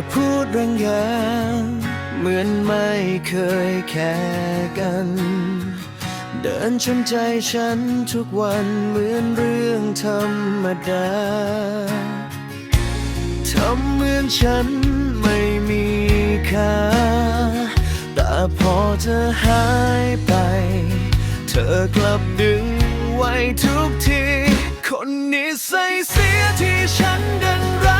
อพูดแรงแรงเหมือนไม่เคยแค่กัน เดินชนใจฉันทุกวันเหมือนเรื่องธรรมดาทำเหมือนฉันไม่มีค่า แต่พอเธอหายไป เธอกลับดึงไว้ทุกที คนนิสัยเสียที่ฉันเดันรัก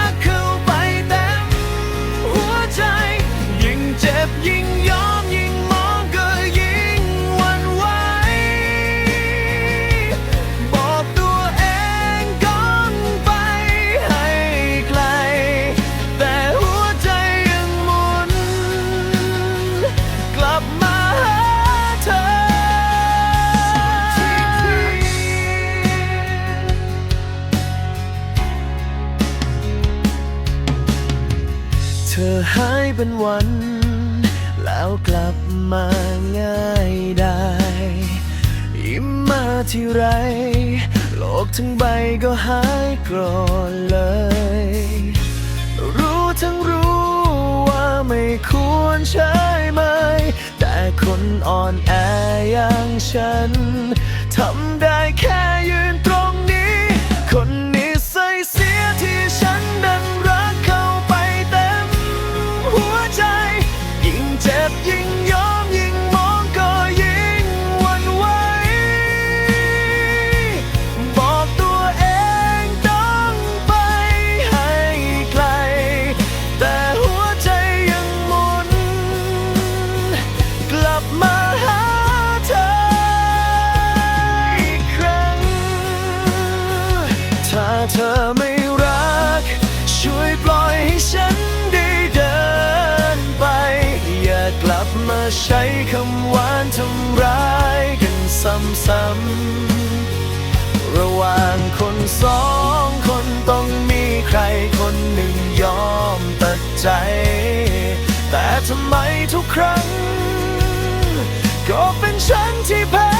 เธอหายเป็นวัน แล้วกลับมาง่ายได้ยิ้มมาที่ไร โลกทั้งใบก็หายโกรธเลย รู้ทั้งรู้ว่าไม่ควรใช่ไหม แต่คนอ่อนแออย่างฉัน ทำได้แค่ยืนต เธอไม่รัก ช่วยปล่อยให้ฉันได้เดินไป อย่ากลับมาใช้คำหวานทำร้ายกันซ้ำๆระหว่างคนสองคนต้องมีใครคนหนึ่งยอมตัดใจ แต่ทำไมทุกครั้ง ก็เป็นฉันที่แพ้